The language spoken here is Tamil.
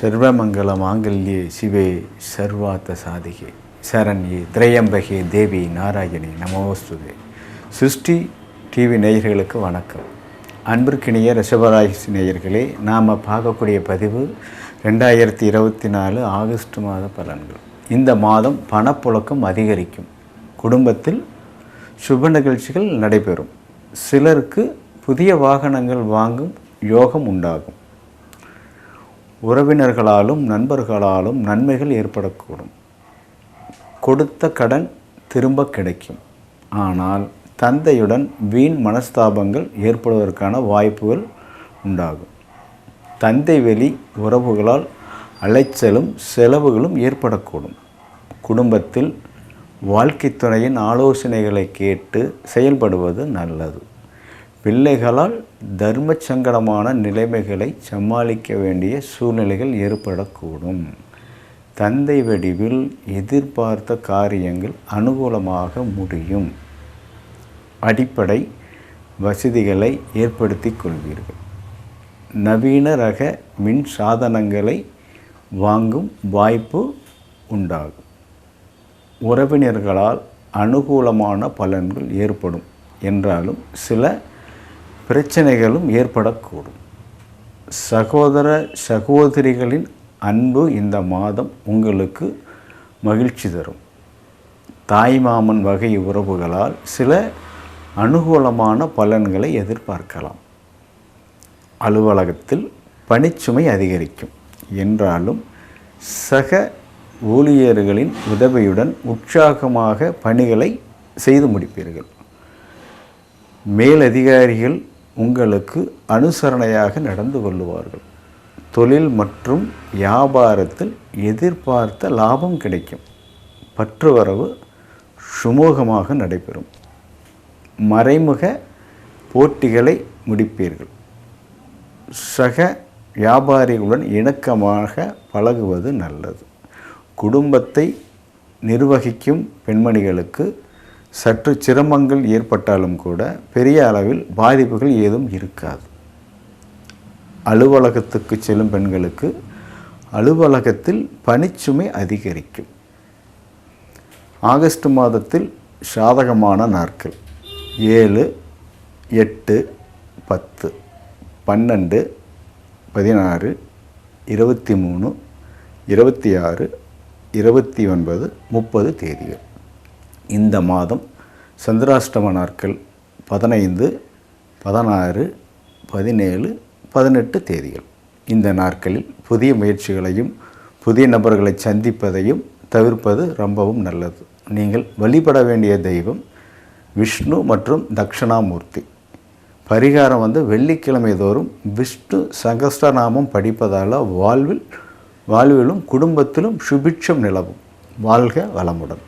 சர்வமங்கல மாங்கல்யே சிவே சர்வார்த்த சாதிகே. சரண்யே திரையம்பகே தேவி நாராயணி நமோஸ்துதே. சிருஷ்டி டிவி நேயர்களுக்கு வணக்கம். அன்பிற்கினிய ரிஷபராசி நேயர்களே நாம் பார்க்கக்கூடிய பதிவு ரெண்டாயிரத்தி இருபத்தி நாலு ஆகஸ்ட் மாத பலன்கள். இந்த மாதம் பணப்புழக்கம் அதிகரிக்கும். குடும்பத்தில் சுப நிகழ்ச்சிகள் நடைபெறும். சிலருக்கு புதிய வாகனங்கள் வாங்கும் யோகம் உண்டாகும். உறவினர்களாலும் நண்பர்களாலும் நன்மைகள் ஏற்படக்கூடும். கொடுத்த கடன் திரும்ப கிடைக்கும். ஆனால் தந்தையுடன் வீண் மனஸ்தாபங்கள் ஏற்படுவதற்கான வாய்ப்புகள் உண்டாகும். தந்தை வெளி உறவுகளால் அலைச்சலும் செலவுகளும் ஏற்படக்கூடும். குடும்பத்தில் வாழ்க்கை துணையின் ஆலோசனைகளை கேட்டு செயல்படுவது நல்லது. பிள்ளைகளால் தர்ம சங்கடமான நிலைமைகளை சமாளிக்க வேண்டிய சூழ்நிலைகள் ஏற்படக்கூடும். தந்தை வடிவில் எதிர்பார்த்த காரியங்கள் அனுகூலமாக முடியும். அடிப்படை வசதிகளை ஏற்படுத்தி கொள்வீர்கள். நவீன ரக மின் சாதனங்களை வாங்கும் வாய்ப்பு உண்டாகும். உறவினர்களால் அனுகூலமான பலன்கள் ஏற்படும். என்றாலும் சில பிரச்சனைகளும் ஏற்படக்கூடும். சகோதர சகோதரிகளின் அன்பு இந்த மாதம் உங்களுக்கு மகிழ்ச்சி தரும். தாய்மாமன் வகை உறவுகளால் சில அனுகூலமான பலன்களை எதிர்பார்க்கலாம். அலுவலகத்தில் பணிச்சுமை அதிகரிக்கும். என்றாலும் சக ஊழியர்களின் உதவியுடன் உற்சாகமாக பணிகளை செய்து முடிப்பீர்கள். மேலதிகாரிகள் உங்களுக்கு அனுசரணையாக நடந்து கொள்ளுவார்கள். தொழில் மற்றும் வியாபாரத்தில் எதிர்பார்த்த லாபம் கிடைக்கும். பற்றுவரவு சுமூகமாக நடைபெறும். மறைமுக போட்டிகளை முடிப்பீர்கள். சக வியாபாரிகளுடன் இணக்கமாக பழகுவது நல்லது. குடும்பத்தை நிர்வகிக்கும் பெண்மணிகளுக்கு சற்று சிரமங்கள் ஏற்பட்டாலும் கூட பெரிய அளவில் பாதிப்புகள் ஏதும் இருக்காது. அலுவலகத்துக்கு செல்லும் பெண்களுக்கு அலுவலகத்தில் பணிச்சுமை அதிகரிக்கும். ஆகஸ்ட் மாதத்தில் சாதகமான நாட்கள். ஏழு எட்டு பத்து பன்னெண்டு பதினாறு இருபத்தி மூணு இருபத்தி ஆறு இருபத்தி ஒன்பது முப்பது தேதிகள். இந்த மாதம் சந்திராஷ்டம நாட்கள் பதினைந்து பதினாறு பதினேழு பதினெட்டு தேதிகள். இந்த நாட்களில் புதிய முயற்சிகளையும் புதிய நபர்களை சந்திப்பதையும் தவிர்ப்பது ரொம்பவும் நல்லது. நீங்கள் வழிபட வேண்டிய தெய்வம் விஷ்ணு மற்றும் தக்ஷணாமூர்த்தி பரிகாரம் வந்து வெள்ளிக்கிழமை தோறும் விஷ்ணு சகஸ்டநாமம் படிப்பதால் வாழ்வில் வாழ்விலும் குடும்பத்திலும் சுபிட்சம் நிலவும். வாழ்க வளமுடன்.